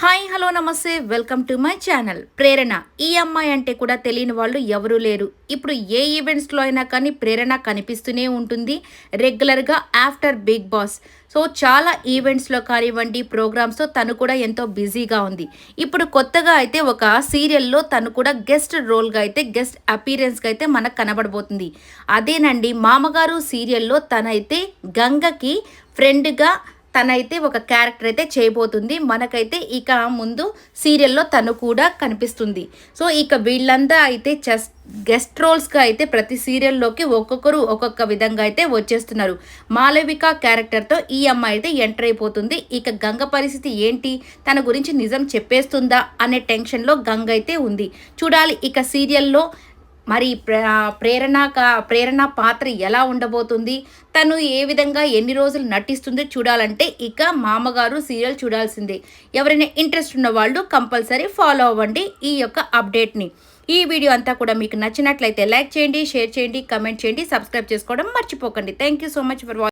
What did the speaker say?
Hi hello నమస్తే welcome to my channel. Prerana. ఈ అమ్మాయి అంటే కూడా తెలియని వాళ్ళు ఎవరూ లేరు. ఇప్పుడు ఏ ఈవెంట్స్లో అయినా కానీ ప్రేరణ కనిపిస్తూనే ఉంటుంది రెగ్యులర్గా ఆఫ్టర్ బిగ్ బాస్. సో చాలా ఈవెంట్స్లో కానివ్వండి ప్రోగ్రామ్స్తో తను కూడా ఎంతో బిజీగా ఉంది. ఇప్పుడు కొత్తగా అయితే ఒక సీరియల్లో తను కూడా గెస్ట్ రోల్గా అయితే గెస్ట్ అపీరెన్స్గా అయితే మనకు కనబడబోతుంది. అదేనండి మామగారు సీరియల్లో తనైతే గంగకి ఫ్రెండ్గా తనైతే ఒక క్యారెక్టర్ అయితే చేయబోతుంది. మనకైతే ఇక ముందు సీరియల్లో తను కూడా కనిపిస్తుంది. సో ఇక వీళ్ళంతా అయితే చెస్ గెస్ట్ రోల్స్గా అయితే ప్రతి సీరియల్లోకి ఒక్కొక్కరు ఒక్కొక్క విధంగా అయితే వచ్చేస్తున్నారు. మాలవిక క్యారెక్టర్తో ఈ అమ్మాయి అయితే ఎంటర్ అయిపోతుంది. ఇక గంగ పరిస్థితి ఏంటి? తన గురించి నిజం చెప్పేస్తుందా? అనే టెన్షన్లో గంగ అయితే ఉంది. చూడాలి ఇక సీరియల్లో మరి ప్రేరణ ప్రేరణ పాత్ర ఎలా ఉండబోతుంది? తను ఏ విధంగా ఎన్ని రోజులు నటిస్తుందో చూడాలంటే ఇక మామగారు సీరియల్ చూడాల్సిందే. ఎవరైనా ఇంట్రెస్ట్ ఉన్న వాళ్ళు కంపల్సరీ ఫాలో అవ్వండి ఈ యొక్క అప్డేట్ని. ఈ వీడియో అంతా కూడా మీకు నచ్చినట్లయితే లైక్ చేయండి షేర్ చేయండి కమెంట్ చేయండి సబ్స్క్రైబ్ చేసుకోవడం మర్చిపోకండి. Thank you so much for watching